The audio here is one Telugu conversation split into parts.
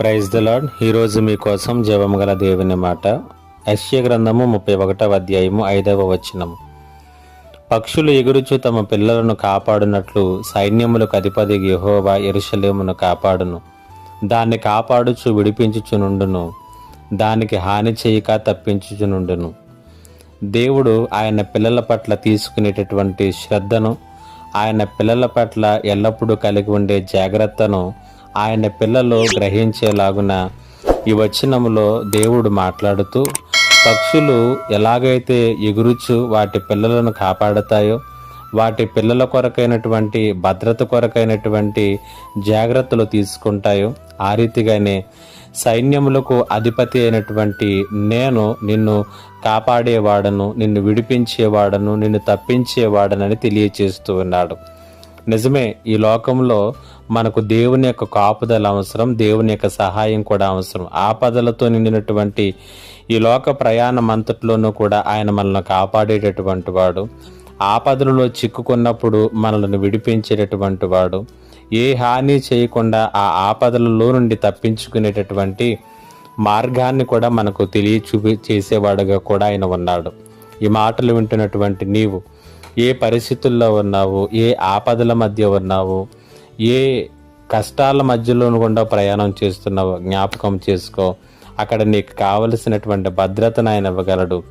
ప్రైజ్ ద లాడ్ ఈరోజు మీకోసం జీవం గల దేవుని మాట. యశ్య గ్రంథము ముప్పై ఒకటవ అధ్యాయము ఐదవ వచనము. పక్షులు ఎగురుచు తమ పిల్లలను కాపాడునట్లు సైన్యములకు అధిపతి యహోవా ఎరుషలేమును కాపాడును. దాన్ని కాపాడుచు విడిపించుచునుండును. దానికి హాని చేయక తప్పించుచునుండును. దేవుడు ఆయన పిల్లల పట్ల తీసుకునేటటువంటి శ్రద్ధను ఆయన పిల్లల పట్ల ఎల్లప్పుడూ కలిగి ఉండే జాగ్రత్తను ఆయన పిల్లలు గ్రహించేలాగున ఈ వచనములో దేవుడు మాట్లాడుతూ పక్షులు ఎలాగైతే ఎగురుచు వాటి పిల్లలను కాపాడతాయో వాటి పిల్లల కొరకైనటువంటి భద్రత కొరకైనటువంటి జాగ్రత్తలు తీసుకుంటాయో ఆ రీతిగానే సైన్యములకు అధిపతి అయినటువంటి నేను నిన్ను కాపాడేవాడను నిన్ను విడిపించేవాడను నిన్ను తప్పించేవాడనని తెలియచేస్తూ ఉన్నాడు. నిజమే ఈ లోకంలో మనకు దేవుని యొక్క కాపుదల అవసరం దేవుని యొక్క సహాయం కూడా అవసరం. ఆపదలతో నిండినటువంటి ఈ లోక ప్రయాణం అంతట్లోనూ కూడా ఆయన మనల్ని కాపాడేటటువంటి వాడు. ఆపదలలో చిక్కుకున్నప్పుడు మనల్ని విడిపించేటటువంటి వాడు. ఏ హాని చేయకుండా ఆ ఆపదలలో నుండి తప్పించుకునేటటువంటి మార్గాన్ని కూడా మనకు తెలియ చూపి చేసేవాడుగా కూడా ఆయన ఉన్నాడు. ఈ మాటలు వింటున్నటువంటి నీవు ఏ పరిస్థితుల్లో ఉన్నావు? ఏ ఆపదల మధ్య ఉన్నావు? ఏ కష్టాల మధ్యలో కూడా ప్రయాణం చేస్తున్నావు? జ్ఞాపకం చేసుకో. అక్కడ నీకు కావలసినటువంటి భద్రతను ఆయన ఇవ్వగలడు.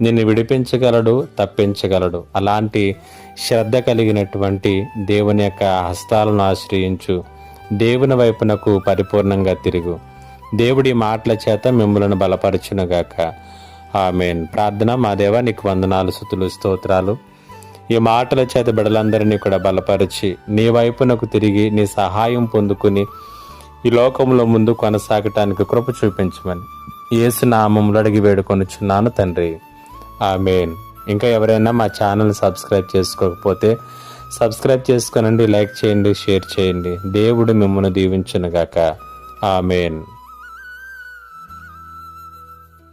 నిన్ను విడిపించగలడు తప్పించగలడు. అలాంటి శ్రద్ధ కలిగినటువంటి దేవుని యొక్క హస్తాలను ఆశ్రయించు. దేవుని వైపునకు పరిపూర్ణంగా తిరుగు. దేవుడి మాటల చేత మిమ్మలను బలపరచునుగాక. ఆమెన్. ప్రార్థన మా దేవ నీకు వందనాలు సుతులు స్తోత్రాలు. ఈ మాటల చేత బిడలందరినీ కూడా బలపరిచి నీ వైపునకు తిరిగి నీ సహాయం పొందుకుని ఈ లోకంలో ముందు కొనసాగటానికి కృప చూపించమని ఏసునామంలో అడిగి వేడుకొనుచున్నాను తండ్రి. ఆమెన్. ఇంకా ఎవరైనా మా ఛానల్ సబ్స్క్రైబ్ చేసుకోకపోతే సబ్స్క్రైబ్ చేసుకోనండి లైక్ చేయండి షేర్ చేయండి. దేవుడు మిమ్మల్ని దీవించునుగాక. ఆమెన్.